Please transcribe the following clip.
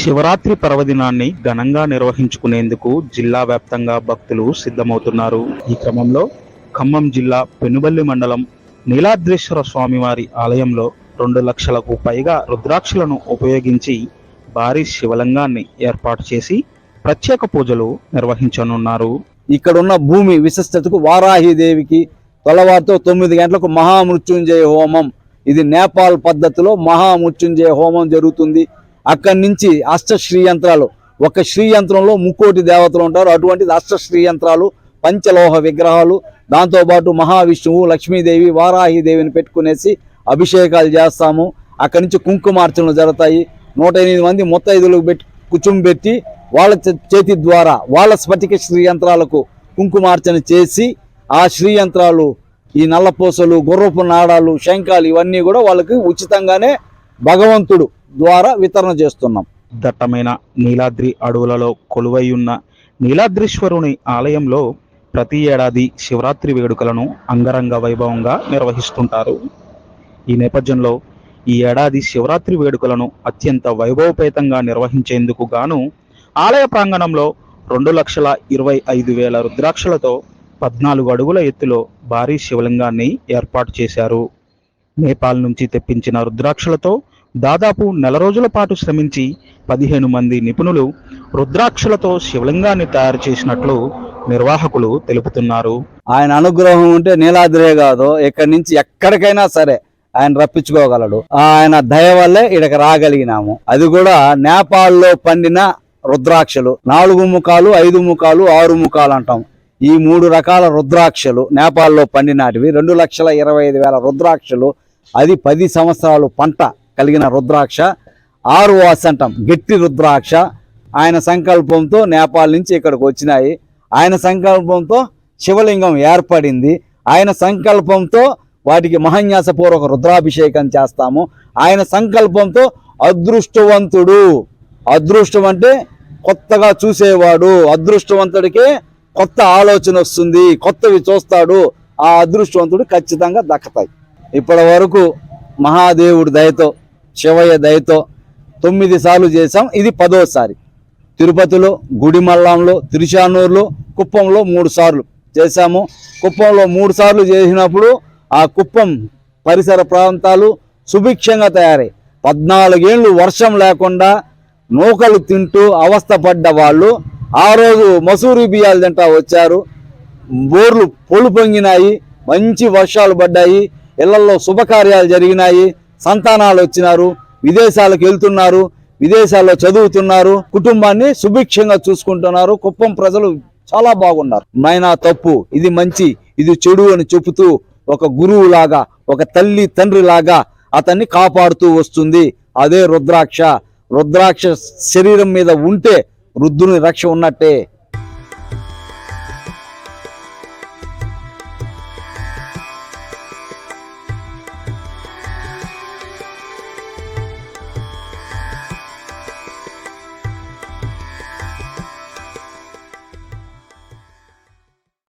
శివరాత్రి పర్వదినాన్ని ఘనంగా నిర్వహించుకునేందుకు జిల్లా వ్యాప్తంగా భక్తులు సిద్ధమవుతున్నారు. ఈ క్రమంలో ఖమ్మం జిల్లా పెనుబల్లి మండలం నీలాద్రేశ్వర స్వామివారి ఆలయంలో రెండు లక్షలకు పైగా రుద్రాక్షలను ఉపయోగించి భారీ శివలింగాన్ని ఏర్పాటు చేసి ప్రత్యేక పూజలు నిర్వహించనున్నారు. ఇక్కడ ఉన్న భూమి విశిష్టతకు వారాహిదేవికి తొలవారితో తొమ్మిది గంటలకు మహామృత్యుంజయ హోమం. ఇది నేపాల్ పద్ధతిలో మహామృత్యుంజయ హోమం జరుగుతుంది. అక్కడి నుంచి అష్ట శ్రీయంత్రాలు. ఒక శ్రీయంత్రంలో ముక్కోటి దేవతలు ఉంటారు. అటువంటిది అష్ట శ్రీయంత్రాలు పంచలోహ విగ్రహాలు దాంతోపాటు మహావిష్ణువు లక్ష్మీదేవి వారాహిదేవిని పెట్టుకునేసి అభిషేకాలు చేస్తాము. అక్కడి నుంచి కుంకుమార్చనలు జరుగుతాయి. నూట ఎనిమిది మంది ముత్తైదులకు పెట్టి కూర్చుంబెట్టి వాళ్ళ చేతి ద్వారా వాళ్ళ స్ఫటిక శ్రీయంత్రాలకు కుంకుమార్చన చేసి ఆ శ్రీయంత్రాలు ఈ నల్లపూసలు గుర్రపు నాడాలు శంఖాలు ఇవన్నీ కూడా వాళ్ళకి ఉచితంగానే భగవంతుడు ద్వారా వితరణ చేస్తున్నాం. దట్టమైన నీలాద్రి అడవులలో కొలువైయున్న నీలాద్రీశ్వరుని ఆలయంలో ప్రతి ఏడాది శివరాత్రి వేడుకలను అంగరంగ వైభవంగా నిర్వహిస్తుంటారు. ఈ నేపథ్యంలో ఈ ఏడాది శివరాత్రి వేడుకలను అత్యంత వైభవపేతంగా నిర్వహించేందుకు గాను ఆలయ ప్రాంగణంలో రెండు లక్షల ఇరవై ఐదు వేల రుద్రాక్షలతో పద్నాలుగు అడుగుల ఎత్తులో భారీ శివలింగాన్ని ఏర్పాటు చేశారు. నేపాల్ నుంచి తెప్పించిన రుద్రాక్షలతో దాదాపు నెల రోజుల పాటు శ్రమించి పదిహేను మంది నిపుణులు రుద్రాక్షలతో శివలింగాన్ని తయారు చేసినట్లు నిర్వాహకులు తెలుపుతున్నారు. ఆయన అనుగ్రహం ఉంటే నీలాద్రే కాదు ఇక్కడి నుంచి ఎక్కడికైనా సరే ఆయన రప్పించుకోగలడు. ఆయన దయ వల్లే ఇక్కడికి రాగలిగినాము. అది కూడా నేపాల్లో పండిన రుద్రాక్షలు. నాలుగు ముఖాలు ఐదు ముఖాలు ఆరు ముఖాలు అంటాం. ఈ మూడు రకాల రుద్రాక్షలు నేపాల్లో పండినాటివి. రెండు లక్షల ఇరవై ఐదు వేల రుద్రాక్షలు. అది పది సంవత్సరాలు పంట. కలిగిన రుద్రాక్ష ఆరు వాస్ అంటాం గట్టి రుద్రాక్ష. ఆయన సంకల్పంతో నేపాల్ నుంచి ఇక్కడికి వచ్చినాయి. ఆయన సంకల్పంతో శివలింగం ఏర్పడింది. ఆయన సంకల్పంతో వాటికి మహన్యాసపూర్వక రుద్రాభిషేకం చేస్తాము. ఆయన సంకల్పంతో అదృష్టవంతుడు. అదృష్టం అంటే కొత్తగా చూసేవాడు. అదృష్టవంతుడికే కొత్త ఆలోచన వస్తుంది. కొత్తవి చూస్తాడు. ఆ అదృష్టవంతుడు ఖచ్చితంగా దక్కతాయి. ఇప్పటి వరకు మహాదేవుడి దయతో శివయ్య దయతో తొమ్మిది సార్లు చేసాం ఇది పదోసారి. తిరుపతిలో గుడిమల్లంలో తిరుచానూరులో కుప్పంలో మూడు సార్లు చేశాము. కుప్పంలో మూడు సార్లు చేసినప్పుడు ఆ కుప్పం పరిసర ప్రాంతాలు సుభిక్షంగా తయారై పద్నాలుగేళ్ళు వర్షం లేకుండా నూకలు తింటూ అవస్థపడ్డ వాళ్ళు ఆ రోజు మసూరి బియ్యాలు తింటా వచ్చారు. బోర్లు పొలు పొంగినాయి మంచి వర్షాలు పడ్డాయి ఇళ్ళలో శుభకార్యాలు జరిగినాయి. సంతానాలు వచ్చినారు విదేశాలకు వెళ్తున్నారు విదేశాల్లో చదువుతున్నారు కుటుంబాన్ని సుభిక్షంగా చూసుకుంటున్నారు కుప్పం ప్రజలు చాలా బాగున్నారు. నాయనా తప్పు ఇది మంచి ఇది చెడు అని చెబుతూ ఒక గురువు లాగా ఒక తల్లి తండ్రి లాగా అతన్ని కాపాడుతూ వస్తుంది. అదే రుద్రాక్ష రుద్రాక్ష శరీరం మీద ఉంటే రుద్రుని రక్ష ఉన్నట్టే.